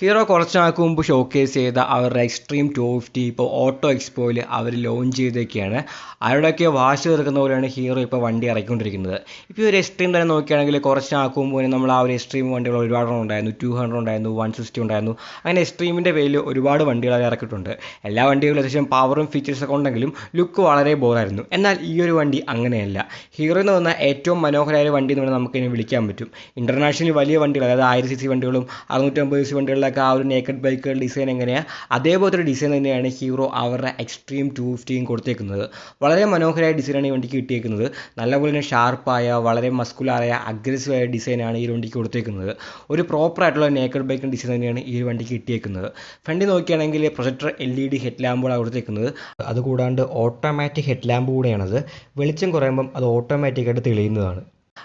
Hero കുറച്ച് നാൾക്ക് മുമ്പ് ഷോക്കേസ് ചെയ്ത അവരുടെ എക്സ്ട്രീം ടു ഫിഫ്റ്റി ഇപ്പോൾ ഓട്ടോ എക്സ്പോയിൽ അവർ ലോഞ്ച് ചെയ്തൊക്കെയാണ് അവരുടെയൊക്കെ വാശി തീർക്കുന്ന പോലെയാണ് ഹീറോ ഇപ്പോൾ വണ്ടി ഇറക്കിക്കൊണ്ടിരിക്കുന്നത്. ഇപ്പോൾ ഒരു എക്സ്ട്രീം തന്നെ നോക്കുകയാണെങ്കിൽ കുറച്ച് നാൾക്ക് മുമ്പ് നമ്മൾ ആ ഒരു എക്സ്ട്രീം വണ്ടികൾ ഒരുപാട് ഉണ്ടായിരുന്നു. ടു ഹൺഡ്രഡ് ഉണ്ടായിരുന്നു വൺ സിക്സ്റ്റി ഉണ്ടായിരുന്നു. അങ്ങനെ എക്സ്ട്രീമിന്റെ പേരിൽ ഒരുപാട് വണ്ടികൾ അവർ ഇറക്കിയിട്ടുണ്ട്. എല്ലാ വണ്ടികളും അത്യാവശ്യം പവറും ഫീച്ചേഴ്സൊക്കെ ഉണ്ടെങ്കിലും ലുക്ക് വളരെ ബോറായിരുന്നു എന്നാൽ ഈ ഒരു വണ്ടി അങ്ങനെയല്ല. ഹീറോ എന്ന് പറഞ്ഞാൽ ഏറ്റവും മനോഹരമായ വണ്ടി എന്ന് പറഞ്ഞാൽ നമുക്കിതിനെ വിളിക്കാൻ പറ്റും. ഇന്റർനാഷണൽ വലിയ വണ്ടികൾ അതായത് ആയിരം സി സി വണ്ടികളും അറുന്നൂറ്റമ്പത് സി വണ്ടികളിലൊക്കെ ആ ഒരു നേക്കഡ് ബൈക്കുകളുടെ ഡിസൈൻ എങ്ങനെയാണ് അതേപോലത്തെ ഒരു ഡിസൈൻ തന്നെയാണ് ഹീറോ അവരുടെ എക്സ്ട്രീം ടു ഫിഫ്റ്റിയും കൊടുത്തേക്കുന്നത്. വളരെ മനോഹരമായ ഡിസൈനാണ് ഈ വണ്ടിക്ക് കിട്ടിയേക്കുന്നത്. നല്ലപോലെ തന്നെ ഷാർപ്പായ വളരെ മസ്കുലാറായ അഗ്രസീവായ ഡിസൈനാണ് ഈ വണ്ടിക്ക് കൊടുത്തേക്കുന്നത്. ഒരു പ്രോപ്പർ ആയിട്ടുള്ള നേക്കഡ് ബൈക്കിന്റെ ഡിസൈൻ തന്നെയാണ് ഈ വണ്ടിക്ക് കിട്ടിയേക്കുന്നത്. ഫ്രണ്ടിൽ നോക്കുകയാണെങ്കിൽ projector L E D head ലാമ്പുകളാണ് കൊടുത്തേക്കുന്നത്. അതുകൂടാണ്ട് ഓട്ടോമാറ്റിക് ഹെഡ് ലാമ്പ് കൂടെയാണത്. വെളിച്ചം കുറയുമ്പം അത് ഓട്ടോമാറ്റിക്കായിട്ട് തെളിയുന്നതാണ്.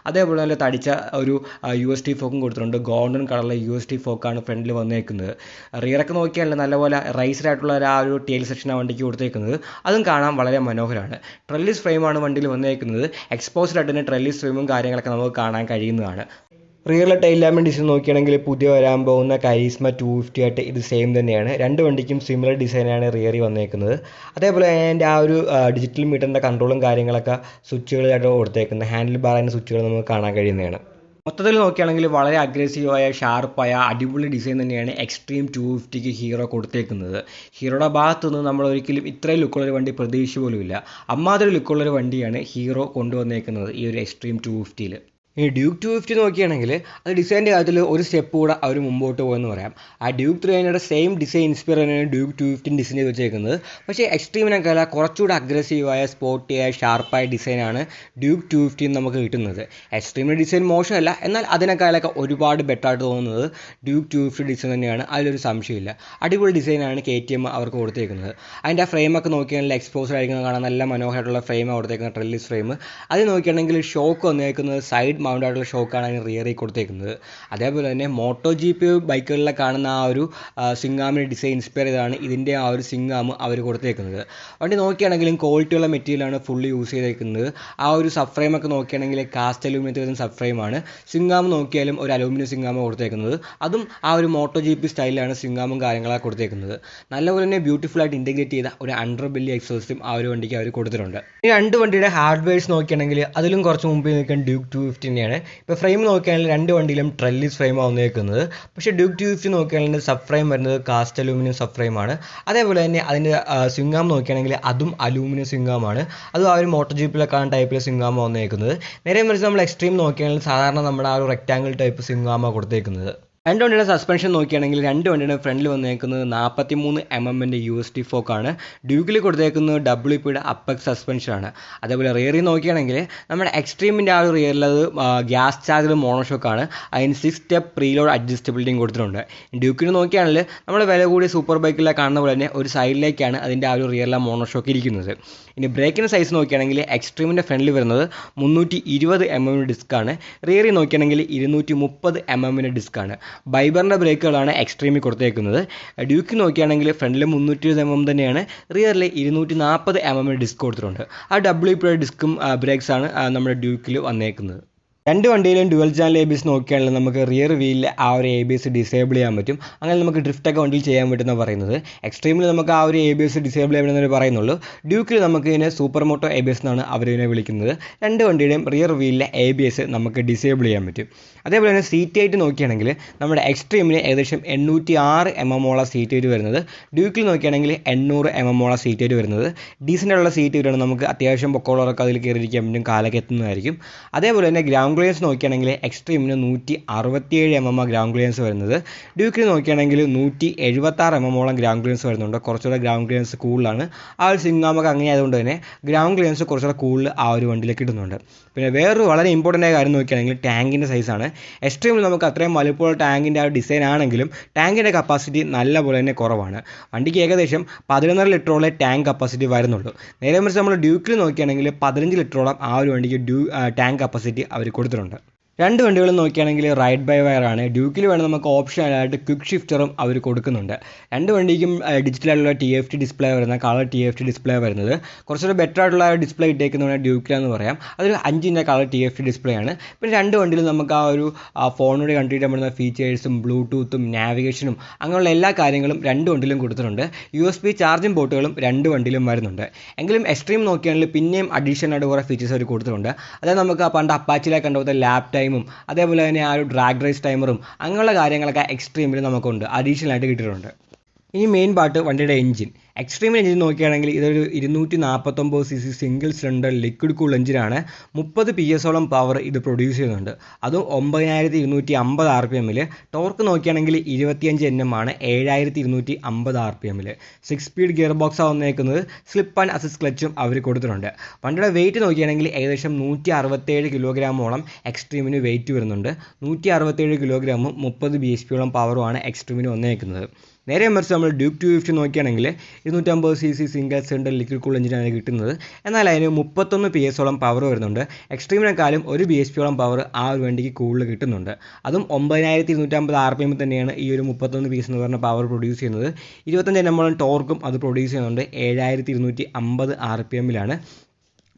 അതേപോലെ നല്ല തടിച്ച ഒരു യു എസ് ടി ഫോക്കും കൊടുത്തിട്ടുണ്ട്. ഗോൾഡൻ കളറിലെ യു എസ് ടി ഫോക്കാണ് ഫ്രണ്ടിൽ വന്നേക്കുന്നത്. റിയറൊക്കെ നോക്കിയാൽ നല്ലപോലെ ഒരു ആ ഒരു ടെയിൽ സെക്ഷനാണ് വണ്ടിക്ക് കൊടുത്തേക്കുന്നത്. അതും കാണാൻ വളരെ മനോഹരമാണ്. ട്രെല്ലിസ് ഫ്രെയിമാണ് വണ്ടിയിൽ വന്നേക്കുന്നത്. എക്സ്പോസ്ഡ് ആയിട്ട് തന്നെ ട്രെല്ലിസ് ഫ്രെയിമും കാര്യങ്ങളൊക്കെ നമുക്ക് കാണാൻ കഴിയുന്നതാണ്. റിയറിലെ ടൈൽ ലാമ്പിന്റെ ഡിസൈൻ നോക്കുകയാണെങ്കിൽ പുതിയ വരാൻ പോകുന്ന കരീസ്മ ടു ഫിഫ്റ്റി ആയിട്ട് ഇത് സെയിം തന്നെയാണ്. രണ്ട് വണ്ടിക്കും സിമിലർ ഡിസൈനാണ് റിയറി വന്നേക്കുന്നത്. അതേപോലെ അതിന്റെ ആ ഒരു ഡിജിറ്റൽ മീറ്ററിന്റെ കൺട്രോളും കാര്യങ്ങളൊക്കെ സ്വിച്ചുകളായിട്ട് കൊടുത്തേക്കുന്നത്. ഹാൻഡിൽ ബാറിന്റെ സ്വിച്ചുകൾ നമുക്ക് കാണാൻ കഴിയുന്നതാണ്. മൊത്തത്തിൽ നോക്കുകയാണെങ്കിൽ വളരെ അഗ്രസീവായ ഷാർപ്പായ അടിപൊളി ഡിസൈൻ തന്നെയാണ് എക്സ്ട്രീം ടു ഫിഫ്റ്റിക്ക് ഹീറോ കൊടുത്തേക്കുന്നത്. ഹീറോയുടെ ഭാഗത്തു നിന്ന് നമ്മൾ ഒരിക്കലും ഇത്രയും ലുക്കുള്ളൊരു വണ്ടി പ്രതീക്ഷിച്ചു പോലുമില്ല. അമ്മാതിരി ലുക്കുള്ളൊരു വണ്ടിയാണ് ഹീറോ കൊണ്ടുവന്നേക്കുന്നത് ഈ ഒരു എക്സ്ട്രീം ടു ഫിഫ്റ്റിയിൽ ഈ ഡ്യൂക്ക് ടു ഫിഫ്റ്റി നോക്കുകയാണെങ്കിൽ അത് ഡിസൈന്റെ കാര്യത്തിൽ ഒരു സ്റ്റെപ്പ് കൂടെ അവർ മുമ്പോട്ട് പോകുമെന്ന് പറയാം. ആ Duke three hundred same design inspire തന്നെയാണ് ഡ്യൂക്ക് ടു ഫിഫ്റ്റീൻ ഡിസൈൻ ചെയ്ത് വെച്ചേക്കുന്നത്. പക്ഷേ എക്സ്ട്രീമിനൊക്കെയല്ല കുറച്ചുകൂടെ അഗ്രസീവായ സ്പോർട്ടിയായ ഷാർപ്പായ ഡിസൈനാണ് ഡ്യൂക്ക് ടു ഫിഫ്റ്റീൻ നമുക്ക് കിട്ടുന്നത്. എക്സ്ട്രീമിന്റെ ഡിസൈൻ മോശമല്ല എന്നാൽ അതിനേക്കാളൊക്കെ ഒരുപാട് ബെറ്റർ ആയിട്ട് തോന്നുന്നത് ഡ്യൂക്ക് ടു ഫിഫ്റ്റി ഡിസൈൻ തന്നെയാണ്. അതിലൊരു സംശയമില്ല അടിപൊളി ഡിസൈനാണ് കെ ടി എം അവർക്ക് കൊടുത്തേക്കുന്നത്. അതിന്റെ ഫ്രെയിമൊക്കെ നോക്കിയാണെങ്കിൽ എക്സ്പോസർ ആയിരിക്കുന്നത് കാണാൻ നല്ല മനോഹരമായിട്ടുള്ള ഫ്രെയിമാണ് കൊടുത്തേക്കുന്നത് ട്രെല്ലിസ് ഫ്രെയിം അത് നോക്കിയാണെങ്കിൽ ഷോക്ക് വന്നേക്കുന്നത് സൈഡ് മൗണ്ട് ആയിട്ടുള്ള ഷോക്കാണ് അതിന് റിയറിൽ കൊടുത്തേക്കുന്നത്. അതേപോലെ തന്നെ മോട്ടോ ജി പി ബൈക്കുകളിലെ കാണുന്ന ആ ഒരു സിംഗാമിന്റെ ഡിസൈൻ ഇൻസ്പയർ ചെയ്താണ് ഇതിന്റെ ആ ഒരു സിംഗാം അവർ കൊടുത്തേക്കുന്നത്. വണ്ടി നോക്കുകയാണെങ്കിലും ക്വാളിറ്റിയുള്ള മെറ്റീരിയലാണ് ഫുള്ളി യൂസ് ചെയ്തേക്കുന്നത്. ആ ഒരു സബ് ഫ്രെയിമൊക്കെ നോക്കുകയാണെങ്കിൽ കാസ്റ്റ് അലൂമിനിയത്തിൽ വരുന്ന സബ് ഫ്രെയിമാണ് സിംഗാം നോക്കിയാലും ഒരു അലൂമിനിയം സിംഗാമ കൊടുത്തേക്കുന്നത്. അതും ആ ഒരു മോട്ടോ ജി പി സ്റ്റൈലിലാണ് സിംഗാമും കാര്യങ്ങളൊക്കെ കൊടുത്തേക്കുന്നത്. നല്ലപോലെ തന്നെ ബ്യൂട്ടിഫുൾ ആയിട്ട് ഇന്റഗ്രേറ്റ് ചെയ്ത ഒരു അണ്ടർ ബില്ലി എക്സോസ്റ്റും ആ ഒരു വണ്ടിക്ക് അവർ കൊടുത്തിട്ടുണ്ട്. ഈ രണ്ട് വണ്ടിയുടെ ഹാർഡ്വെയർസ് നോക്കുകയാണെങ്കിൽ അതിലും കുറച്ച് മുമ്പ് നിൽക്കുന്ന ഡ്യൂക്ക് ടു ഫിഫ്റ്റി തന്നെയാണ്. ഇപ്പോൾ ഫ്രെയിം നോക്കുകയാണെങ്കിൽ രണ്ട് വണ്ടിയിലും ട്രെല്ലിസ് ഫ്രെയിമാണ് വന്നേക്കുന്നത്. പക്ഷേ ഡ്യൂക്ക് ടു ഫിഫ്റ്റി നോക്കുകയാണെങ്കിൽ സബ് ഫ്രെയിം വരുന്നത് കാസ്റ്റ് അലൂമിനിയം സബ് ഫ്രെയിമാണ് അതേപോലെ തന്നെ അതിന്റെ സ്വിംഗാം നോക്കുകയാണെങ്കിൽ അതും അലൂമിനിയം സ്വിംഗാമാണ് അതും ആ ഒരു മോട്ടോർ ജീപ്പിലൊക്കെയാണ് ടൈപ്പിലെ സ്വിംഗാമ വന്നേക്കുന്നത്. നേരെ മറിച്ച് നമ്മൾ എക്സ്ട്രീം നോക്കുകയാണെങ്കിൽ സാധാരണ നമ്മുടെ ആ ഒരു റെക്റ്റാങ്കിൾ ടൈപ്പ് സ്വിംഗാമ കൊടുത്തേക്കുന്നത്. രണ്ട് വണ്ടിയുടെ സസ്പെൻഷൻ നോക്കുകയാണെങ്കിൽ രണ്ട് വണ്ടിയുടെ ഫ്രണ്ടിൽ വന്നേക്കുന്നത് നാൽപ്പത്തി മൂന്ന് എം എമ്മിന്റെ യു എസ് ടി ഫോക്കാണ് ഡ്യൂക്കിൽ കൊടുത്തേക്കുന്നത് ഡബ്ല്യു പിയുടെ അപ്പക് സസ്പെൻഷനാണ് അതേപോലെ റിയറിൽ നോക്കുകയാണെങ്കിൽ നമ്മുടെ എക്സ്ട്രീമിന്റെ ആ ഒരു റിയറിൽ അത് ഗ്യാസ് ചാർജർ മോണോഷോക്കാണ് അതിന് സിക്സ് സ്റ്റെപ്പ് പ്രീലോഡ് അഡ്ജസ്റ്റബിലിറ്റിയും കൊടുത്തിട്ടുണ്ട്. ഡ്യൂക്കിന് നോക്കുകയാണെങ്കിൽ നമ്മൾ വില കൂടിയ സൂപ്പർ ബൈക്കിലെ കാണുന്ന പോലെ തന്നെ ഒരു സൈഡിലേക്കാണ് അതിന്റെ ആ ഒരു റിയറിലെ മോണോഷോക്ക് ഇരിക്കുന്നത്. ഇനി ബ്രേക്കിന്റെ സൈസ് നോക്കുകയാണെങ്കിൽ എക്സ്ട്രീമിന്റെ ഫ്രണ്ടിൽ വരുന്നത് മുന്നൂറ്റി ഇരുപത് എം എമ്മിന്റെ ഡിസ്ക്കാണ് റിയറിൽ നോക്കുകയാണെങ്കിൽ ഇരുന്നൂറ്റി മുപ്പത് എം എമ്മിന്റെ ഡിസ്ക്കാണ് ബൈബറിന്റെ ബ്രേക്കുകളാണ് എക്സ്ട്രീമിൽ കൊടുത്തേക്കുന്നത്. ഡ്യൂക്ക് നോക്കിയാണെങ്കിൽ ഫ്രണ്ടിൽ മുന്നൂറ്റി ഇരുപത് എം എം തന്നെയാണ്. റിയറിൽ ഇരുന്നൂറ്റി നാൽപ്പത് എം എം ഡിസ്ക് കൊടുത്തിട്ടുണ്ട്. ആ ഡബ്ല്യു പി ഡിസ്കും ബ്രേക്സാണ് നമ്മുടെ ഡ്യൂക്കിൽ വന്നേക്കുന്നത്. രണ്ട് വണ്ടിയിലും dual channel A B S നോക്കുകയാണെങ്കിൽ നമുക്ക് റിയർ വീലിൽ ആ ഒരു എ ബി എസ് ഡിസേബിൾ ചെയ്യാൻ പറ്റും. അങ്ങനെ നമുക്ക് ഡ്രിഫ്റ്റൊക്കെ വണ്ടിയിൽ ചെയ്യാൻ പറ്റുന്ന പറയുന്നത്. എക്സ്ട്രീമിൽ നമുക്ക് ആ ഒരു എ ബി എസ് ഡിസേബിൾ ചെയ്യാമെന്ന് പറയുന്നുള്ളൂ. ഡ്യൂക്കിൽ നമുക്ക് ഇതിനെ super moto A B S എന്നാണ് അവരിതിനെ വിളിക്കുന്നത്. രണ്ട് വണ്ടിയുടെയും റിയർ വീലിലെ എ ബി എസ് നമുക്ക് ഡിസേബിൾ ചെയ്യാൻ പറ്റും. അതേപോലെ തന്നെ സീറ്റ് ഹൈറ്റ് നോക്കുകയാണെങ്കിൽ നമ്മുടെ എക്സ്ട്രീമിന് ഏകദേശം എണ്ണൂറ്റി ആറ് എം എം ഓള സീറ്റ് ഹൈറ്റ് വരുന്നത് ഡ്യൂക്കിൽ നോക്കുകയാണെങ്കിൽ എണ്ണൂറ് എം എം ഓള സീറ്റ് ഹൈറ്റ് വരുന്നത്. ഡീസന്റുള്ള സീറ്റ് ഹൈറ്റാണ് നമുക്ക് അത്യാവശ്യം പൊക്കോളറൊക്കെ അതിൽ കയറിയിരിക്കാൻ പറ്റും. കാലൊക്കെ എത്തുന്നതായിരിക്കും. അതേപോലെ തന്നെ ഗ്രൗണ്ട് ക്ലിയൻസ് നോക്കുകയാണെങ്കിൽ എക്സ്ട്രീമിന് നൂറ്റി അറുപത്തിയേഴ് എം എം ആ ഗ്രൗണ്ട് ക്ലിയൻസ് വരുന്നത്. ഡ്യൂക്കിൽ നോക്കുകയാണെങ്കിൽ നൂറ്റി എഴുപത്താറ് എം എമ്മോളം ഗ്രൗണ്ട് ക്ലിയൻസ് വരുന്നുണ്ട്. കുറച്ചുകൂടെ ഗ്രൗണ്ട് ക്ലിയൻസ് കൂടുതലാണ്. ആ ഒരു സിംഗാമൊക്കെ അങ്ങനെ ആയതുകൊണ്ട് തന്നെ ഗ്രൗണ്ട് ക്ലിയൻസ് കുറച്ചുകൂടെ കൂടുതൽ ആ ഒരു വണ്ടിയിലേക്ക് ഇടുന്നുണ്ട് പിന്നെ വേറൊരു വളരെ ഇമ്പോർട്ടന്റ് ആയ കാര്യം നോക്കുകയാണെങ്കിൽ ടാങ്കിന്റെ സൈസാണ് എക്സ്ട്രീമിൽ നമുക്ക് അത്രയും വലുപ്പമുള്ള ടാങ്കിന്റെ ആ ഡിസൈൻ ആണെങ്കിലും ടാങ്കിന്റെ കപ്പാസിറ്റി നല്ല പോലെ തന്നെ കുറവാണ്. വണ്ടിക്ക് ഏകദേശം പതിനൊന്നര ലിറ്ററോളം ടാങ്ക് കപ്പാസിറ്റി വരുന്നുള്ളൂ. നേരെ മറിച്ച് നമ്മൾ ഡ്യൂക്കിൽ നോക്കുകയാണെങ്കിൽ പതിനഞ്ച് ലിറ്ററോളം ആ ഒരു വണ്ടിക്ക് ഡ്യൂ ടാങ്ക് കപ്പാസിറ്റി അവർ കൊടുത്തിട്ടുണ്ട് രണ്ട് വണ്ടികളും നോക്കുകയാണെങ്കിൽ റൈഡ് ബൈ വയർ ആണ്. ഡ്യൂക്കിൽ വേണം നമുക്ക് ഓപ്ഷനായിട്ട് ക്വിക്ക് ഷിഫ്റ്ററും അവർ കൊടുക്കുന്നുണ്ട്. രണ്ട് വണ്ടിക്കും ഡിജിറ്റൽ ആയിട്ടുള്ള ടി എഫ് ടി ഡിസ്പ്ലേ വരുന്ന colour T F T display വരുന്നത്. കുറച്ചുകൂടെ ബെറ്റർ ആയിട്ടുള്ള ഡിസ്പ്ലേ ഇട്ടേക്കുന്നതാണ് ഡ്യൂക്കിലെന്ന് പറയാം. അതൊരു അഞ്ചിന്റെ colour T F T display ആണ്. പിന്നെ രണ്ട് വണ്ടിയിലും നമുക്ക് ആ ഒരു ഫോണിലൂടെ കണ്ടിട്ട് പറ്റുന്ന ഫീച്ചേഴ്സും ബ്ലൂടൂത്തും നാവിഗേഷനും അങ്ങനെയുള്ള എല്ലാ കാര്യങ്ങളും രണ്ട് വണ്ടിയിലും കൊടുത്തിട്ടുണ്ട്. യു എസ് ബി ചാർജിങ് പോർട്ടുകളും രണ്ട് വണ്ടിയിലും വരുന്നുണ്ട്. എങ്കിലും എക്സ്ട്രീം നോക്കിയാണെങ്കിൽ പിന്നെയും അഡീഷണൽ ആയിട്ട് കുറേ ഫീച്ചേഴ്സ് അവർ കൊടുത്തിട്ടുണ്ട്. അതായത് നമുക്ക് പണ്ട് അപ്പാച്ചിലെ കണ്ടുപോലത്തെ ലാപ് ടൈമും അതേപോലെ തന്നെ ആ ഒരു ഡ്രാഗ് റേസ് ടൈമറും അങ്ങനെയുള്ള കാര്യങ്ങളൊക്കെ എക്സ്ട്രീമിൽ നമുക്കുണ്ട്. അഡീഷണൽ ആയിട്ട് കിട്ടിയിട്ടുണ്ട്. ഇനി മെയിൻ പാർട്ട് വണ്ടിയുടെ എഞ്ചിൻ എക്സ്ട്രീം എഞ്ചിൻ നോക്കുകയാണെങ്കിൽ ഇതൊരു ഇരുന്നൂറ്റി നാൽപ്പത്തൊമ്പത് C C single cylinder liquid cool എഞ്ചിനാണ് മുപ്പത് പി എസോളം പവർ ഇത് പ്രൊഡ്യൂസ് ചെയ്യുന്നുണ്ട്. അതും ഒമ്പതിനായിരത്തി ഇരുന്നൂറ്റി അമ്പത് ആർ പി എമ്മിൽ ടോർക്ക് നോക്കുകയാണെങ്കിൽ ഇരുപത്തിയഞ്ച് എൻ എം ആണ് ഏഴായിരത്തി ഇരുന്നൂറ്റി അമ്പത് ആർ പി എമ്മിൽ സിക്സ് സ്പീഡ് ഗിയർ ബോക്സ് വന്നേക്കുന്നത് സ്ലിപ്പ് ആൻഡ് അസിസ് ക്ലച്ചും അവർ കൊടുത്തിട്ടുണ്ട്. വണ്ടിയുടെ വെയിറ്റ് നോക്കുകയാണെങ്കിൽ ഏകദേശം നൂറ്റി അറുപത്തേഴ് കിലോഗ്രാമോളം എക്സ്ട്രീമിന് വെയിറ്റ് വരുന്നുണ്ട്. നൂറ്റി അറുപത്തേഴ് കിലോഗ്രാമും മുപ്പത് ബി എച്ച് പിയോളം പവറുമാണ് എക്സ്ട്രീമിന് വന്നേക്കുന്നത്. നേരെ മറിച്ച് നമ്മൾ ഡ്യൂക്ക് ടു ഫിഫ്റ്റി നോക്കുകയാണെങ്കിൽ ഇരുന്നൂറ്റമ്പത് C C single cylinder liquid cool എഞ്ചിനാണ് കിട്ടുന്നത്. എന്നാൽ അതിന് മുപ്പത്തൊന്ന് പി എസോളം പവർ വരുന്നുണ്ട്. എക്സ്ട്രീമിനെക്കാളും ഒരു ബി എച്ച് പിയോളം പവർ ആ ഒരു വണ്ടിക്ക് കൂടുതൽ കിട്ടുന്നുണ്ട്. അതും ഒമ്പതിനായിരത്തി ഇരുന്നൂറ്റമ്പത് ആർ പി എം തന്നെയാണ് ഈ ഒരു മുപ്പത്തൊന്ന് പി എസ് എന്ന് പറഞ്ഞ പവർ പ്രൊഡ്യൂസ് ചെയ്യുന്നത്. ഇരുപത്തഞ്ച് എണ്ണമോളം ടോർക്കും അത് പ്രൊഡ്യൂസ് ചെയ്യുന്നുണ്ട്. ഏഴായിരത്തി ഇരുന്നൂറ്റി അമ്പത് ആർ പി എമ്മിലാണ്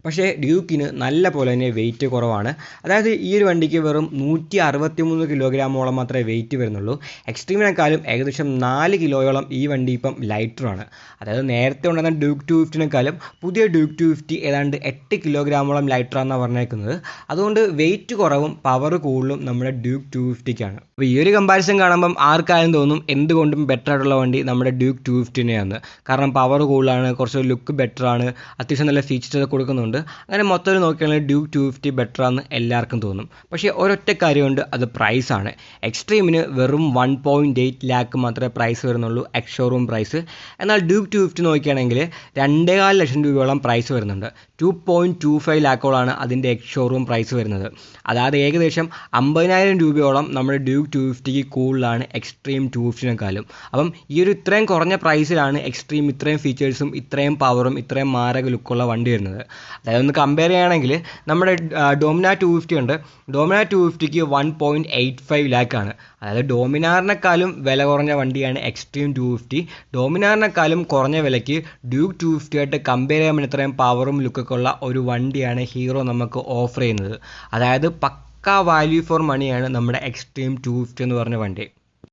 പക്ഷേ ഡ്യൂക്കിന് നല്ല പോലെ തന്നെ വെയിറ്റ് കുറവാണ്. അതായത് ഈ ഒരു വണ്ടിക്ക് വെറും നൂറ്റി അറുപത്തി മൂന്ന് കിലോഗ്രാമോളം മാത്രമേ വെയിറ്റ് വരുന്നുള്ളൂ. എക്സ്ട്രീമിനേക്കാളും ഏകദേശം നാല് കിലോയോളം ഈ വണ്ടി ഇപ്പം ലൈറ്ററാണ് അതായത് നേരത്തെ ഉണ്ടായിരുന്ന ഡ്യൂക്ക് ടു ഫിഫ്റ്റിനേക്കാളും പുതിയ ഡ്യൂക്ക് ടു ഫിഫ്റ്റി ഏതാണ്ട് എട്ട് കിലോഗ്രാമോളം ലൈറ്ററാണെന്ന് പറഞ്ഞേക്കുന്നത്. അതുകൊണ്ട് വെയിറ്റ് കുറവും പവർ കൂടുതലും നമ്മുടെ ഡ്യൂക്ക് ടു ഫിഫ്റ്റിക്കാണ് അപ്പോൾ ഈ ഒരു കമ്പാരിസൺ കാണുമ്പം ആർക്കായാലും തോന്നും എന്തുകൊണ്ടും ബെറ്റർ ആയിട്ടുള്ള വണ്ടി നമ്മുടെ ഡ്യൂക്ക് ടു ഫിഫ്റ്റിനെയാണ് കാരണം പവർ കൂടുതലാണ് കുറച്ച് ലുക്ക് ബെറ്ററാണ് അത്യാവശ്യം നല്ല ഫീച്ചേഴ്സ് കൊടുക്കുന്നുണ്ട്. അങ്ങനെ മൊത്തത്തിൽ നോക്കുകയാണെങ്കിൽ ഡ്യൂക്ക് ടു ഫിഫ്റ്റി ബെറ്റർ എല്ലാവർക്കും തോന്നും. പക്ഷേ ഒരൊറ്റ കാര്യമുണ്ട് അത് പ്രൈസാണ് എക്സ്ട്രീമിന് വെറും വൺ പോയിന്റ് എയ്റ്റ് ലാക്ക് മാത്രമേ പ്രൈസ് വരുന്നുള്ളൂ എക്സ് ഷോറൂം പ്രൈസ് എന്നാൽ ഡ്യൂക്ക് ടു ഫിഫ്റ്റി നോക്കുകയാണെങ്കിൽ രണ്ടേകാൽ ലക്ഷം രൂപയോളം പ്രൈസ് വരുന്നുണ്ട്. ടു പോയിന്റ് ടു ഫൈവ് ലാക്കോളാണ് അതിന്റെ എക്സ് ഷോറൂം പ്രൈസ് വരുന്നത്. അതായത് ഏകദേശം അമ്പതിനായിരം രൂപയോളം നമ്മുടെ ഡ്യൂക്ക് ടു ഫിഫ്റ്റിക്ക് കൂടുതലാണ് എക്സ്ട്രീം ടു ഫിഫ്റ്റിനെക്കാളും അപ്പം ഈ ഒരു ഇത്രയും കുറഞ്ഞ പ്രൈസിലാണ് എക്സ്ട്രീം ഇത്രയും ഫീച്ചേഴ്സും ഇത്രയും പവറും ഇത്രയും മാരക ലുക്കുള്ള വണ്ടി വരുന്നത്. അതായത് ഒന്ന് കമ്പയർ ചെയ്യുകയാണെങ്കിൽ നമ്മുടെ ഡോമിന ടു ഫിഫ്റ്റി ഉണ്ട്. ഡോമിന ടു ഫിഫ്റ്റിക്ക് വൺ പോയിന്റ് എയ്റ്റ് ഫൈവ് ലാക്കാണ് അതായത് ഡോമിനാറിനെക്കാളും വില കുറഞ്ഞ വണ്ടിയാണ് എക്സ്ട്രീം ടു ഫിഫ്റ്റി ഡോമിനാറിനെക്കാളും കുറഞ്ഞ വിലയ്ക്ക് ഡ്യൂക്ക് ടു ഫിഫ്റ്റി ആയിട്ട് കമ്പയർ ചെയ്യാൻ ഇത്രയും പവറും ലുക്കൊക്കെ ഉള്ള ഒരു വണ്ടിയാണ് ഹീറോ നമുക്ക് ഓഫർ ചെയ്യുന്നത്. അതായത് പക്ക വാല്യൂ ഫോർ മണിയാണ് നമ്മുടെ എക്സ്ട്രീം ടു ഫിഫ്റ്റി എന്ന് പറഞ്ഞ വണ്ടി.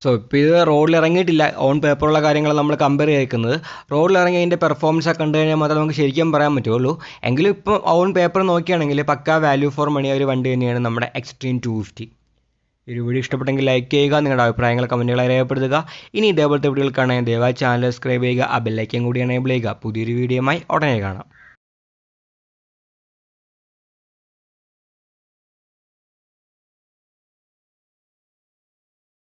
സോ ഇപ്പോൾ ഇത് റോഡിൽ ഇറങ്ങിയിട്ടില്ല. ഓൺ പേപ്പറുള്ള കാര്യങ്ങൾ നമ്മൾ കമ്പയർ ചെയ്തേക്കുന്നത്. റോഡിൽ ഇറങ്ങി അതിന്റെ പെർഫോമൻസ് ഒക്കെ കണ്ടു കഴിഞ്ഞാൽ മാത്രമേ നമുക്ക് ശരിക്കും പറയാൻ പറ്റുള്ളൂ എങ്കിലും ഇപ്പോൾ ഓൺ പേപ്പർ നോക്കുകയാണെങ്കിൽ പക്ക വാല്യൂ ഫോർ മണി ഒരു വണ്ടി തന്നെയാണ് നമ്മുടെ എക്സ്ട്രീം ടു ഫിഫ്റ്റി ഒരു വീഡിയോ ഇഷ്ടപ്പെട്ടെങ്കിൽ ലൈക്ക് ചെയ്യുക നിങ്ങളുടെ അഭിപ്രായങ്ങൾ കമന്റുകളായി രേഖപ്പെടുത്തുക. ഇനി ഇതേപോലത്തെ വീഡിയോകൾ കാണാൻ ദയവായി ചാനൽ സബ്സ്ക്രൈബ് ചെയ്യുക. ആ ബെല്ലൈക്കൻ കൂടി എനേബിൾ ചെയ്യുക. പുതിയൊരു വീഡിയോയുമായി ഉടനെ കാണാം.